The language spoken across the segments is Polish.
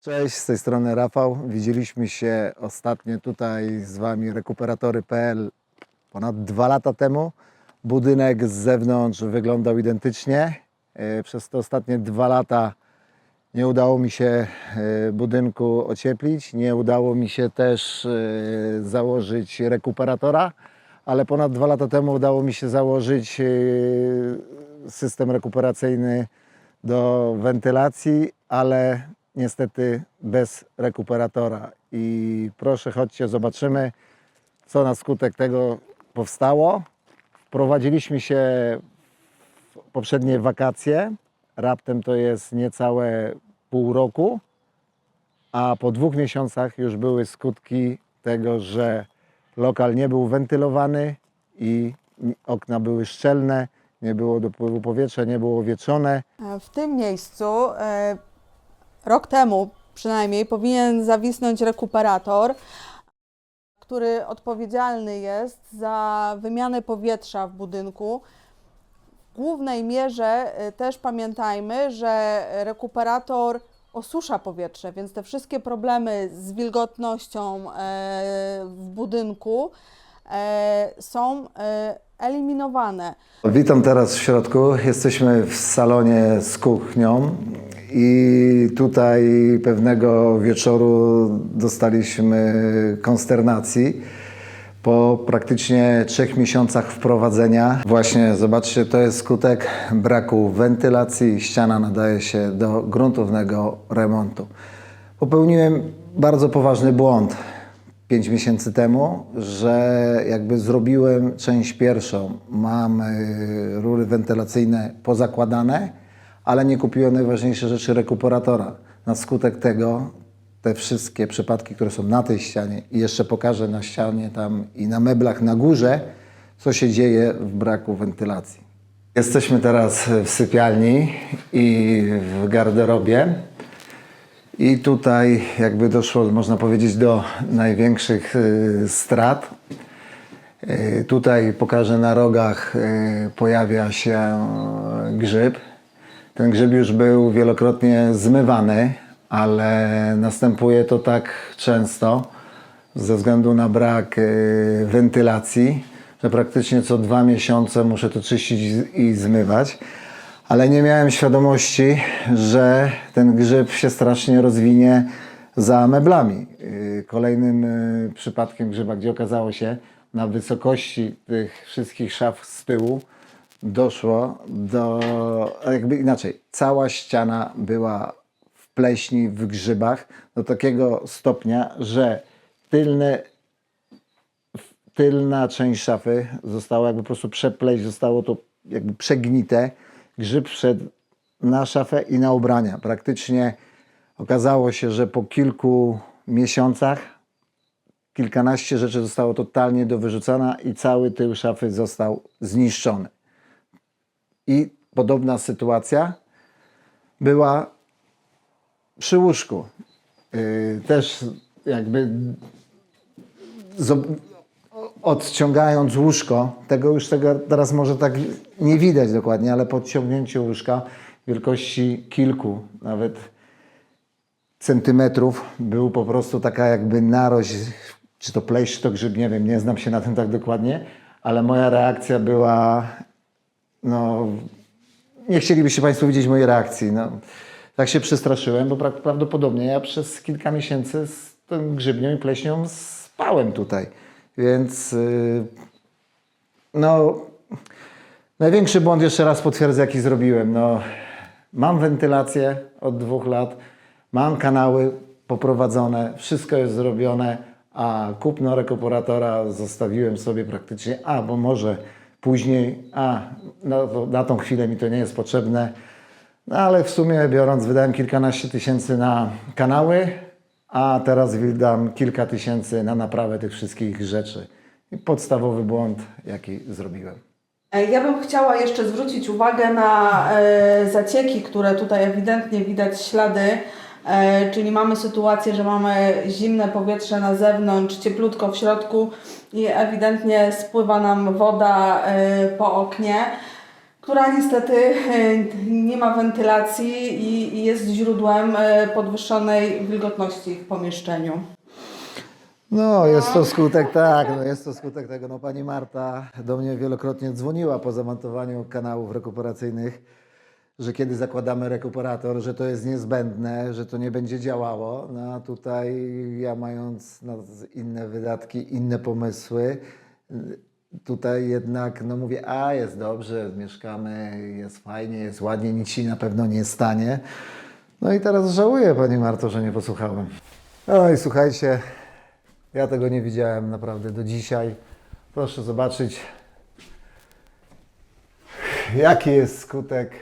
Cześć, z tej strony Rafał. Widzieliśmy się ostatnio tutaj z Wami rekuperatory.pl ponad dwa lata temu. Budynek z zewnątrz wyglądał identycznie. E, Przez te ostatnie dwa lata nie udało mi się e, budynku ocieplić, nie udało mi się też e, założyć rekuperatora, ale ponad dwa lata temu udało mi się założyć system rekuperacyjny do wentylacji, ale niestety bez rekuperatora. I proszę, chodźcie, zobaczymy, co na skutek tego powstało. Wprowadziliśmy się w poprzednie wakacje. Raptem to jest niecałe pół roku, a po dwóch miesiącach już były skutki tego, że lokal nie był wentylowany i okna były szczelne, nie było dopływu powietrza, nie było wieczone. W tym miejscu e, rok temu przynajmniej powinien zawisnąć rekuperator, który odpowiedzialny jest za wymianę powietrza w budynku. W głównej mierze e, też pamiętajmy, że rekuperator osusza powietrze, więc te wszystkie problemy z wilgotnością e, w budynku e, są e, eliminowane. Witam teraz w środku. Jesteśmy w salonie z kuchnią i tutaj pewnego wieczoru dostaliśmy konsternacji. Po praktycznie trzech miesiącach wprowadzenia, właśnie zobaczcie, to jest skutek braku wentylacji. Ściana nadaje się do gruntownego remontu. Popełniłem bardzo poważny błąd 5 miesięcy temu, że jakby zrobiłem część pierwszą. Mam rury wentylacyjne pozakładane, ale nie kupiłem najważniejsze rzeczy rekuperatora. Na skutek tego te wszystkie przypadki, które są na tej ścianie i jeszcze pokażę na ścianie tam i na meblach na górze, co się dzieje w braku wentylacji. Jesteśmy teraz w sypialni i w garderobie. I tutaj jakby doszło, można powiedzieć, do największych y, strat. Y, Tutaj pokażę na rogach y, pojawia się grzyb. Ten grzyb już był wielokrotnie zmywany, ale następuje to tak często ze względu na brak wentylacji, że praktycznie co dwa miesiące muszę to czyścić i zmywać. Ale nie miałem świadomości, że ten grzyb się strasznie rozwinie za meblami. Yy, Kolejnym yy, przypadkiem grzyba, gdzie okazało się na wysokości tych wszystkich szaf z tyłu doszło do, jakby inaczej, cała ściana była w pleśni, w grzybach do takiego stopnia, że tylna część szafy została jakby po prostu przepleść, zostało to jakby przegnite. Grzyb wszedł na szafę i na ubrania. Praktycznie okazało się, że po kilku miesiącach kilkanaście rzeczy zostało totalnie do wyrzucona i cały tył szafy został zniszczony. I podobna sytuacja była przy łóżku. Yy, też jakby odciągając łóżko, tego już tego teraz może tak nie widać dokładnie, ale podciągnięcie łóżka wielkości kilku, nawet centymetrów, był po prostu taka jakby narość, czy to pleść, czy to grzyb, nie wiem, nie znam się na tym tak dokładnie, ale moja reakcja była, no, nie chcielibyście Państwo widzieć mojej reakcji, no. Tak się przestraszyłem, bo pra- prawdopodobnie ja przez kilka miesięcy z tą grzybnią i pleśnią spałem tutaj. Więc yy, no, największy błąd jeszcze raz potwierdzę, jaki zrobiłem. No, mam wentylację od dwóch lat, mam kanały poprowadzone, wszystko jest zrobione, a kupno rekuperatora zostawiłem sobie praktycznie, a bo może później, a no, na tą chwilę mi to nie jest potrzebne. No ale w sumie biorąc, wydałem kilkanaście tysięcy na kanały, a teraz wydam kilka tysięcy na naprawę tych wszystkich rzeczy. I podstawowy błąd, jaki zrobiłem. E, Ja bym chciała jeszcze zwrócić uwagę na e, zacieki, które tutaj ewidentnie widać ślady. E, czyli mamy sytuację, że mamy zimne powietrze na zewnątrz, cieplutko w środku i ewidentnie spływa nam woda po oknie, która niestety e, nie ma wentylacji i jest źródłem e, podwyższonej wilgotności w pomieszczeniu. No, jest to skutek, tak, no jest to skutek tego. No, pani Marta do mnie wielokrotnie dzwoniła po zamontowaniu kanałów rekuperacyjnych, że kiedy zakładamy rekuperator, że to jest niezbędne, że to nie będzie działało. No a tutaj ja mając no, inne wydatki, inne pomysły, tutaj jednak no mówię, a jest dobrze, mieszkamy, jest fajnie, jest ładnie, nic się na pewno nie stanie. No i teraz żałuję, Pani Marto, że nie posłuchałem. No i słuchajcie, ja tego nie widziałem naprawdę do dzisiaj. Proszę zobaczyć, jaki jest skutek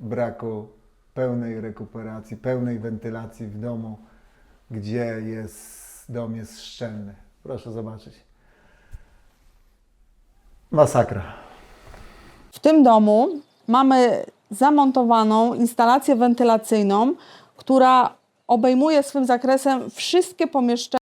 braku pełnej rekuperacji, pełnej wentylacji w domu, gdzie jest, dom jest szczelny. Proszę zobaczyć. Masakra. W tym domu mamy zamontowaną instalację wentylacyjną, która obejmuje swym zakresem wszystkie pomieszczenia.